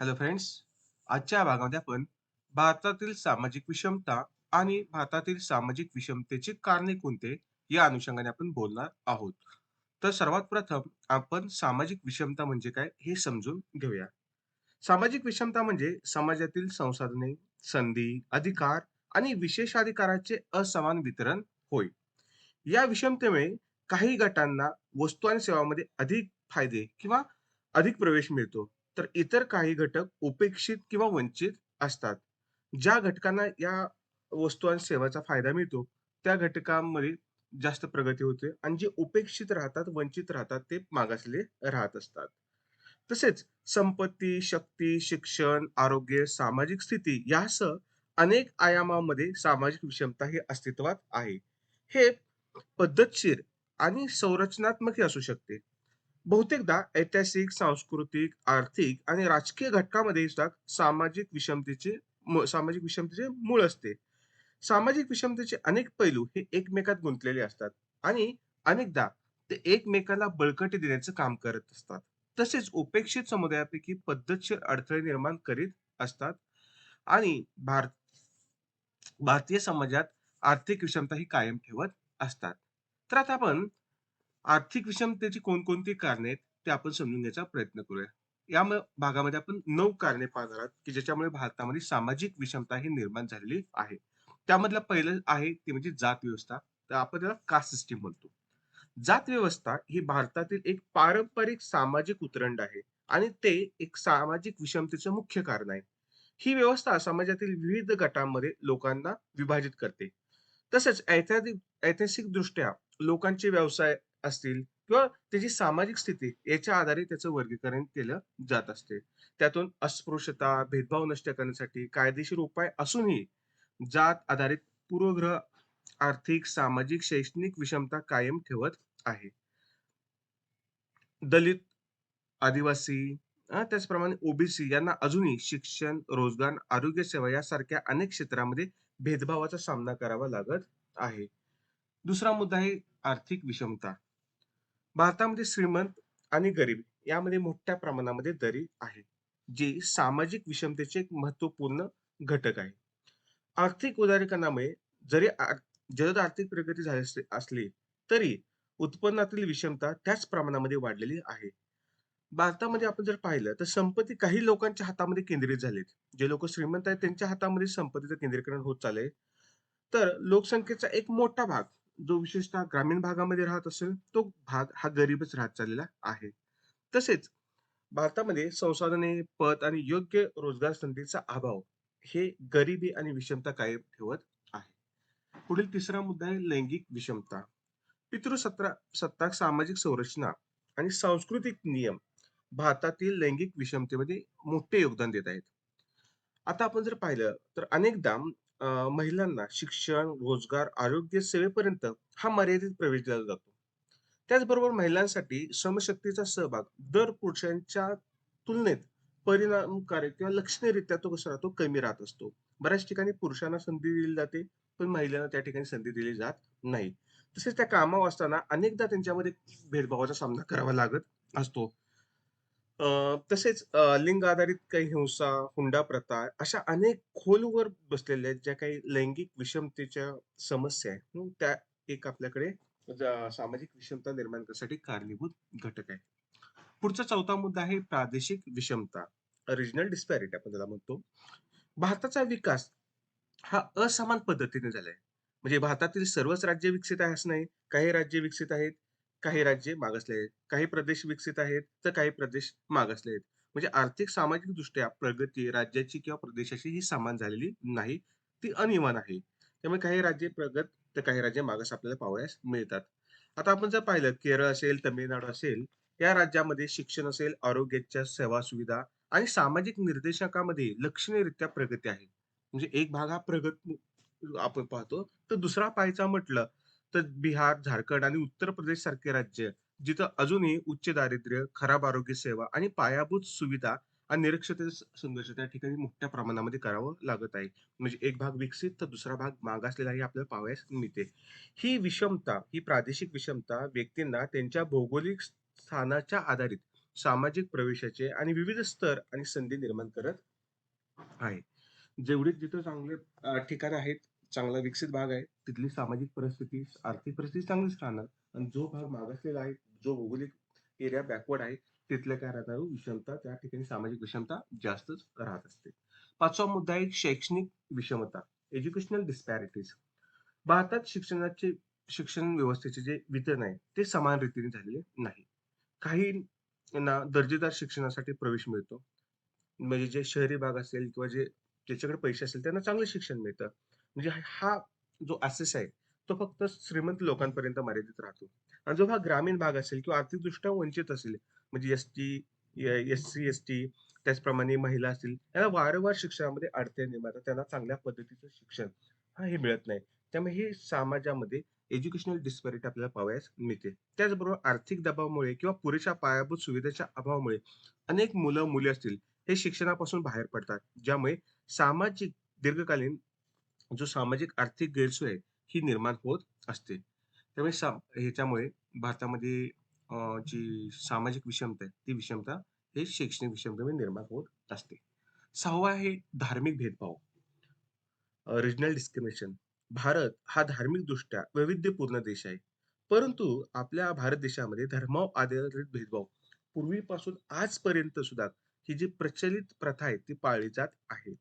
Hello friends आजच्या भागामध्ये आपण भारतातील सामाजिक विषमता आणि भारतातील सामाजिक विषमतेची कारणे कोणते या अनुषंगाने आपण बोलणार आहोत. तर सर्वात प्रथम आपण सामाजिक विषमता म्हणजे काय हे समजून घेऊया. सामाजिक विषमता म्हणजे समाजातील संसाधने संधी अधिकार आणि विशेषाधिकाराचे असमान वितरण होय. या विषमतेमुळे काही गटांना वस्तू आणि सेवांमध्ये अधिक फायदे किंवा अधिक प्रवेश मिळतो. तर इतर काही घटक उपेक्षित किंवा वंचित असतात. ज्या घटकांना या वस्तू आणि सेवाचा फायदा मिळतो, त्या घटकांमध्ये जास्त प्रगती होते आणि जे उपेक्षित राहतात, वंचित राहतात, ते मागासले राहत असतात. तसेच संपत्ती, शक्ती, शिक्षण, आरोग्य, सामाजिक स्थिती यासह अनेक आयामामध्ये सामाजिक विषमता ही अस्तित्वात आहे. हे पद्धतशीर आणि संरचनात्मक असू शकते. बहुतेकदा ऐतिहासिक, सांस्कृतिक, आर्थिक आणि राजकीय घटकामध्ये सुद्धा सामाजिक विषमतेचे सामाजिक विषमतेचे मूळ असते. सामाजिक विषमतेचे अनेक पैलू हे एकमेकात गुंतलेले असतात आणि अनेकदा ते एकमेकाला बळकटी देण्याचं काम करत असतात. तसेच उपेक्षित समुदायापैकी पद्धतशीर अडथळे निर्माण करीत असतात आणि भारत भारतीय समाजात आर्थिक विषमता ही कायम ठेवत असतात. तर आता आपण आर्थिक विषमतेची कोणकोणती कारणे आहेत, ते आपण समजून घ्यायचा प्रयत्न करूया. या भागामध्ये आपण नऊ कारणे पाहणार आहोत, की ज्याच्यामुळे भारतामध्ये सामाजिक विषमता ही निर्माण झालेली आहे. त्यामधलं पहिलं आहे ती म्हणजे जात व्यवस्था. तर आपण त्याला कास्ट सिस्टीम म्हणतो. जात व्यवस्था ही भारतातील एक पारंपरिक सामाजिक उतरंड आहे आणि ते एक सामाजिक विषमतेचं मुख्य कारण आहे. ही व्यवस्था समाजातील विविध गटांमध्ये लोकांना विभाजित करते. तसेच ऐतिहासिक दृष्ट्या लोकांचे व्यवसाय असतील किंवा त्याची सामाजिक स्थिती याच्या आधारे त्याचं वर्गीकरण केलं जात असते. त्यातून अस्पृश्यता, भेदभाव नष्ट करण्यासाठी कायदेशीर उपाय असूनही जात आधारित पूर्वग्रह आर्थिक, सामाजिक, शैक्षणिक विषमता कायम ठेवत आहे. दलित, आदिवासी त्याचप्रमाणे ओबीसी यांना अजूनही शिक्षण, रोजगार, आरोग्य सेवा यासारख्या अनेक क्षेत्रामध्ये भेदभावाचा सामना करावा लागत आहे. दुसरा मुद्दा आहे आर्थिक विषमता. भारतामध्ये श्रीमंत आणि गरीब यामध्ये मोठ्या प्रमाणामध्ये दरी आहे, जी सामाजिक विषमतेचे एक महत्त्वपूर्ण घटक आहे. आर्थिक उदारीकरणामुळे जरी जलद आर्थिक प्रगती झाली असली असली, तरी उत्पन्नातील विषमता त्याच प्रमाणामध्ये वाढलेली आहे. भारतामध्ये आपण जर पाहिलं तर संपत्ती काही लोकांच्या हातामध्ये केंद्रित झालीत. जे लोक श्रीमंत आहेत त्यांच्या हातामध्ये संपत्तीचं केंद्रीकरण होत चालले तर लोकसंख्येचा एक मोठा भाग जो विशेषतः ग्रामीण भागामध्ये राहत असेल, तो भाग हा गरीबच राहत चाललेला आहे. तसेच भारतामध्ये संसाधने, पत आणि योग्य रोजगार संधीचा अभाव हे गरिबी आणि विषमता कायम ठेवत आहे. पुढील तिसरा मुद्दा आहे लैंगिक विषमता. पितृसत्ता सत्ताक सामाजिक संरचना आणि सांस्कृतिक नियम भारतातील लैंगिक विषमतेमध्ये मोठे योगदान देत आहेत. आता आपण जर पाहिलं तर अनेकदा अ, महिलांना शिक्षण, रोजगार, आरोग्य सेवेपर्यंत हा मर्यादित प्रवेश दिला जातो. त्याचबरोबर महिलांसाठी श्रमशक्तीचा सहभाग दर पुरुषांच्या तुलनेत परिणामकारक किंवा लक्षणीयरित्या तो कसा राहतो कमी राहत असतो. बऱ्याच ठिकाणी पुरुषांना संधी दिली जाते, पण महिलांना त्या ठिकाणी संधी दिली जात नाही. तसेच त्या कामावर असताना अनेकदा त्यांच्यामध्ये भेदभावाचा सामना करावा लागत असतो. अ, तसेच अ, लिंग आधारित काही हिंसा, हुंडा प्रथा अशा अनेक खोलवर बसलेल्या आहेत, ज्या काही लैंगिक विषमतेच्या समस्या आहेत. हं, त्या एक आपल्याकडे ज सामाजिक विषमता निर्माण करण्यासाठी कारणीभूत घटक आहे. पुढचा चौथा मुद्दा आहे प्रादेशिक विषमता. रिजनल डिस्पॅरिटी आपण त्याला म्हणतो. भारताचा विकास हा असमान पद्धतीने झालाय. म्हणजे भारतातील सर्वच राज्य विकसित आहे असं नाही. काही राज्य विकसित आहेत, काही राज्ये मागासले आहेत. काही प्रदेश विकसित आहेत, तर काही प्रदेश मागासले आहेत. म्हणजे आर्थिक सामाजिक दृष्ट्या प्रगती राज्याची किंवा प्रदेशाची ही समान झालेली नाही. ती अनिवान आहे. त्यामुळे काही राज्ये प्रगत, तर काही राज्य मागास आपल्याला पाहावयास मिळतात. आता आपण जर पाहिलं केरळ असेल, तमिळनाडू असेल, या राज्यामध्ये शिक्षण असेल, आरोग्याच्या सेवा सुविधा आणि सामाजिक निर्देशकामध्ये लक्षणीयरित्या प्रगती आहे. म्हणजे एक भाग हा प्रगत आपण पाहतो, तर दुसरा पाहायचा म्हटलं, तर बिहार, झारखंड आणि उत्तर प्रदेश सारखे राज्य, जिथं अजूनही उच्च दारिद्र्य, खराब आरोग्य सेवा आणि पायाभूत सुविधा आणि निरक्षरते संघर्ष त्या ठिकाणी मोठ्या प्रमाणामध्ये करावं लागत आहे. म्हणजे एक भाग विकसित, तर दुसरा भाग मागासलेलाही आपल्याला पाहावयास मिळते. ही विषमता, ही प्रादेशिक विषमता व्यक्तींना त्यांच्या भौगोलिक स्थानाच्या आधारित सामाजिक प्रवेशाचे आणि विविध स्तर आणि संधी निर्माण करत आहे. जेवढे जिथं चांगले ठिकाण आहेत, चांगला विकसित भाग आहे, तिथली सामाजिक परिस्थिती, आर्थिक परिस्थिती चांगलीच राहणार आणि जो भाग मागासलेला आहे, जो भौगोलिक एरिया बॅकवर्ड आहे, तिथल्या काय राहणार विषमता त्या ठिकाणी सामाजिक विषमता जास्तच राहत असते. पाचवा मुद्दा आहे शैक्षणिक विषमता, एज्युकेशनल डिस्पॅरिटीज. भारतात शिक्षणाचे शिक्षण व्यवस्थेचे जे वितरण आहे, ते समान रीतीने झालेले नाही. काही ना दर्जेदार शिक्षणासाठी प्रवेश मिळतो. म्हणजे जे शहरी भाग असेल किंवा जे ज्याच्याकडे पैसे असेल त्यांना चांगलं शिक्षण मिळतं. म्हणजे हा जो ॲक्सेस आहे, तो फक्त श्रीमंत लोकांपर्यंत मर्यादित राहतो. आणि जो हा ग्रामीण भाग असेल किंवा आर्थिकदृष्ट्या वंचित असेल, म्हणजे एस-टी, एस-सी, एस-टी त्याचप्रमाणे महिला असतील, यांना वारंवार शिक्षणामध्ये अडथळे निर्माण त्यांना चांगल्या पद्धतीचं शिक्षण हा हे मिळत नाही. त्यामुळे हे समाजामध्ये एज्युकेशनल डिस्पॅरिटी आपल्याला पाहावयास मिळते. त्याचबरोबर आर्थिक दबावामुळे किंवा पुरेशा पायाभूत सुविधेच्या अभावामुळे अनेक मुलं-मुली असतील, हे शिक्षणापासून बाहेर पडतात. ज्यामुळे सामाजिक दीर्घकालीन जो सामाजिक आर्थिक गैरसोय ही निर्माण होत असते. त्यामुळे सा ह्याच्यामुळे भारतामध्ये अ, जी सामाजिक विषमता आहे, ती विषमता हे शैक्षणिक विषमतेमुळे निर्माण होत असते. सहावा आहे धार्मिक भेदभाव. Regional discrimination. भारत हा धार्मिकदृष्ट्या वैविध्यपूर्ण देश आहे. परंतु आपल्या भारत देशामध्ये धर्मावर आधारित भेदभाव पूर्वीपासून आजपर्यंत सुद्धा ही जी प्रचलित प्रथा आहे, ती पाळली जात आहे.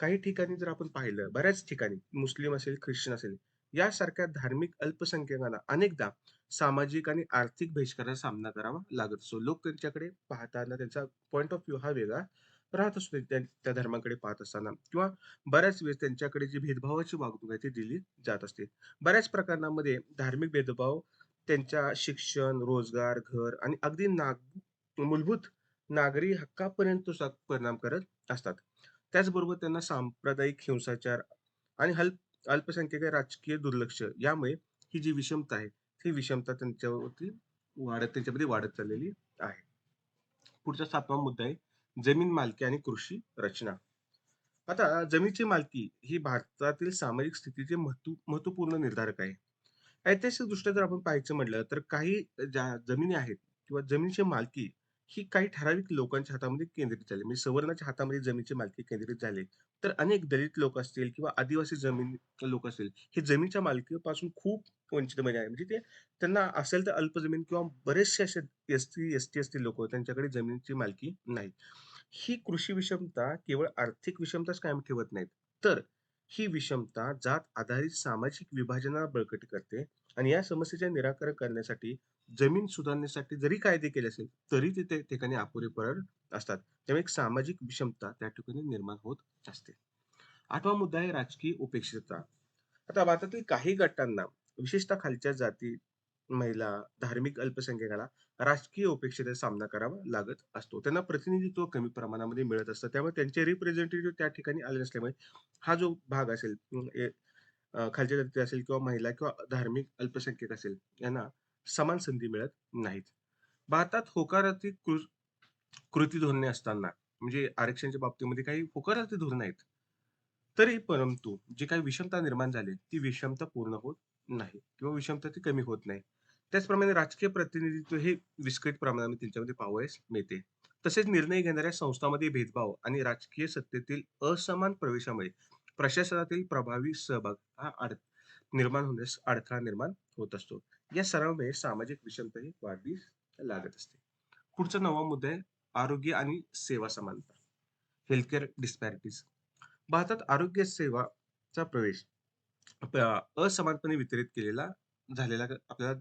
काही ठिकाणी जर आपण पाहिलं, बऱ्याच ठिकाणी मुस्लिम असेल, ख्रिश्चन असेल, यासारख्या धार्मिक अल्पसंख्याकांना अनेकदा सामाजिक आणि आर्थिक बहिष्काराचा सामना करावा लागत असतो. लोक त्यांच्याकडे पाहताना त्यांचा पॉइंट ऑफ व्ह्यू हा वेगळा राहत असतो त्या धर्माकडे पाहत असताना किंवा बऱ्याच वेळेस त्यांच्याकडे जी भेदभावाची वागणूक आहे ती दिली जात असते. बऱ्याच प्रकरणामध्ये धार्मिक भेदभाव त्यांच्या शिक्षण, रोजगार, घर आणि अगदी नाग मूलभूत नागरी हक्कापर्यंत परिणाम करत असतात. त्याचबरोबर त्यांना सांप्रदायिक हिंसाचार आणि हल अल्पसंख्याक राजकीय दुर्लक्ष यामुळे ही जी विषमता आहे, ही विषमता त्यांच्यावरती वाढत त्यांच्यामध्ये वाढत चाललेली आहे. पुढचा सातवा मुद्दा आहे जमीन मालकी आणि कृषी रचना. आता जमिनीची मालकी ही भारतातील सामाजिक स्थितीचे महत्त्व महत्त्वपूर्ण निर्धारक आहे. ऐतिहासिकदृष्ट्या जर आपण पाहायचं म्हटलं, तर काही ज्या जमिनी आहेत किंवा जमिनीची मालकी ही काही ठराविक लोकांच्या हातामध्ये केंद्रित झाली. म्हणजे सवर्णाच्या हातामध्ये जमिनीची मालकी केंद्रित झाली. तर अनेक दलित लोक असतील किंवा आदिवासी जमीन लोक असतील, हे जमिनीच्या मालकीपासून खूप वंचितमध्ये आहे. म्हणजे ते त्यांना असेल तर अल्प जमीन किंवा बरेचसे असे एस टी एस-टी असतील लोक त्यांच्याकडे जमिनीची मालकी नाही. ही कृषी विषमता केवळ आर्थिक विषमताच कायम ठेवत नाहीत, तर ही विषमता जात आधारित सामाजिक विभाजनाला बळकटी करते आणि या समस्येचे निराकरण करण्यासाठी जमीन सुधारण्यासाठी जरी कायदे केले असेल, तरी ते त्या ठिकाणी पडत असतात. त्यामुळे एक सामाजिक विषमता त्या ठिकाणी निर्माण होत असते. आठवा मुद्दा आहे राजकीय उपेक्षितता. आता भारतातील काही गटांना, विशेषतः खालच्या जाती, महिला, धार्मिक अल्पसंख्याकांना राजकीय उपेक्षेचा सामना करावा लागत असतो. त्यांना प्रतिनिधित्व कमी प्रमाणामध्ये मिळत असतं. त्यामुळे त्यांचे रिप्रेझेंटेटिव्ह त्या ठिकाणी आले नसल्यामुळे हा जो भाग असेल खालच्या जाती असेल किंवा महिला किंवा धार्मिक अल्पसंख्याक असेल, यांना समान संधी मिळत नाहीत. भारतात होकारार्थी कृ कृती धोरणे असताना म्हणजे आरक्षणाच्या बाबतीमध्ये काही होकारार्थी धोरण आहेत. तरी परंतु जी काही विषमता निर्माण झाली, ती विषमता पूर्ण होत नाही किंवा विषमता ती कमी होत नाही. त्याचप्रमाणे राजकीय प्रतिनिधित्व हे विस्कळीत प्रमाणामध्ये त्यांच्यामध्ये पाहावयास मिळते. तसेच निर्णय घेणाऱ्या संस्थांमध्ये भेदभाव आणि राजकीय सत्तेतील असमान प्रवेशामुळे प्रशासनातील प्रभावी सहभाग हा निर्माण होण्यास अडथळा निर्माण होत असतो. या सर्वांमुळे सामाजिक विषमताही वाढीस लागत असते. पुढचा नवा मुद्दा आहे आरोग्य आणि सेवा समानता. Healthcare disparities. भारतात आरोग्य सेवाचा प्रवेश असमानपणे वितरित केलेला झालेला आपल्याला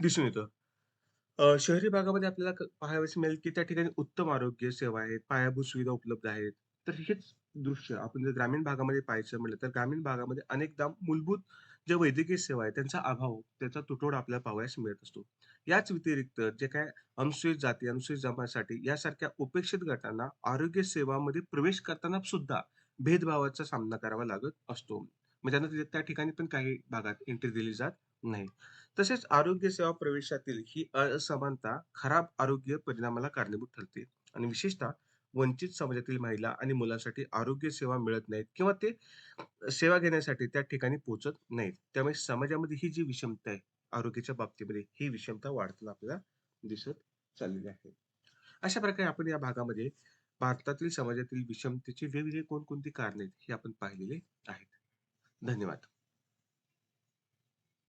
दिसून येतं. शहरी भागामध्ये आपल्याला पाहावयास मिळेल, की त्या ठिकाणी उत्तम आरोग्य सेवा आहेत, पायाभूत सुविधा उपलब्ध आहेत. तर हेच दृश्य आपण जर ग्रामीण भागामध्ये पाहायचं म्हटलं, तर ग्रामीण भागामध्ये अनेकदा मूलभूत ज्या वैद्यकीय सेवा आहे त्यांचा अभाव, त्याचा तुटवडा आपल्याला पाहावयास मिळत असतो. याच व्यतिरिक्त जे काय अनुसूचित जाती, अनुसूचित जमातीसाठी यासारख्या उपेक्षित गटांना आरोग्य सेवामध्ये प्रवेश करताना सुद्धा भेदभावाचा सामना करावा लागत असतो. म्हणजे मग त्यांना त्या ठिकाणी पण काही भागात एंट्री दिली जात नाही. तसेच आरोग्य सेवा प्रवेशातील ही असमानता खराब आरोग्य परिणामाला कारणीभूत ठरते आणि विशेषतः वंचित समाजातील महिला आणि मुलांसाठी आरोग्य सेवा मिळत नाहीत किंवा ते सेवा घेण्यासाठी त्या ठिकाणी पोहोचत नाहीत. त्यामुळे समाजामध्ये ही जी विषमता आहे आरोग्याच्या बाबतीमध्ये, ही विषमता वाढताना आपल्याला दिसत चाललेली आहे. अशा प्रकारे आपण या भागामध्ये भारतातील समाजातील विषमतेची वेगवेगळी कोणकोणती कारणे आहेत, हे आपण पाहिलेले आहेत. धन्यवाद.